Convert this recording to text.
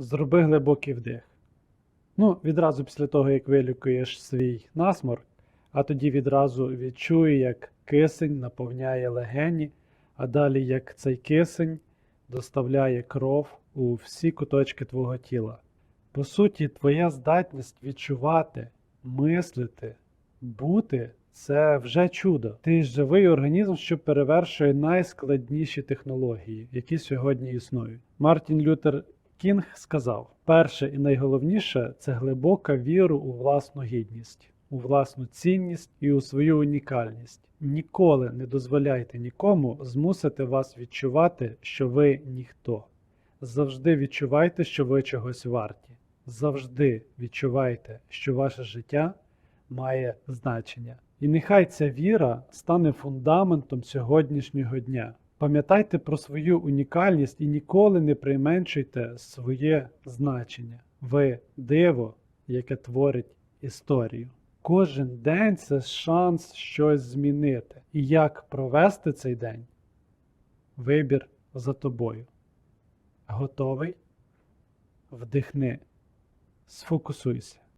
Зроби глибокий вдих. Ну, відразу після того, як вилікуєш свій насморк, а тоді відразу відчуй, як кисень наповняє легені, а далі як цей кисень доставляє кров у всі куточки твого тіла. По суті, твоя здатність відчувати, мислити, бути це вже чудо. Ти живий організм, що перевершує найскладніші технології, які сьогодні існують. Мартін Лютер Кінг сказав: перше і найголовніше це глибока віра у власну гідність, у власну цінність і у свою унікальність. Ніколи не дозволяйте нікому змусити вас відчувати, що ви ніхто. Завжди відчувайте, що ви чогось варті. Завжди відчувайте, що ваше життя має значення. І нехай ця віра стане фундаментом сьогоднішнього дня. Пам'ятайте про свою унікальність і ніколи не применшуйте своє значення. Ви диво, яке творить історію. Кожен день це шанс щось змінити. І як провести цей день? Вибір за тобою. Готовий? Вдихни. Сфокусуйся.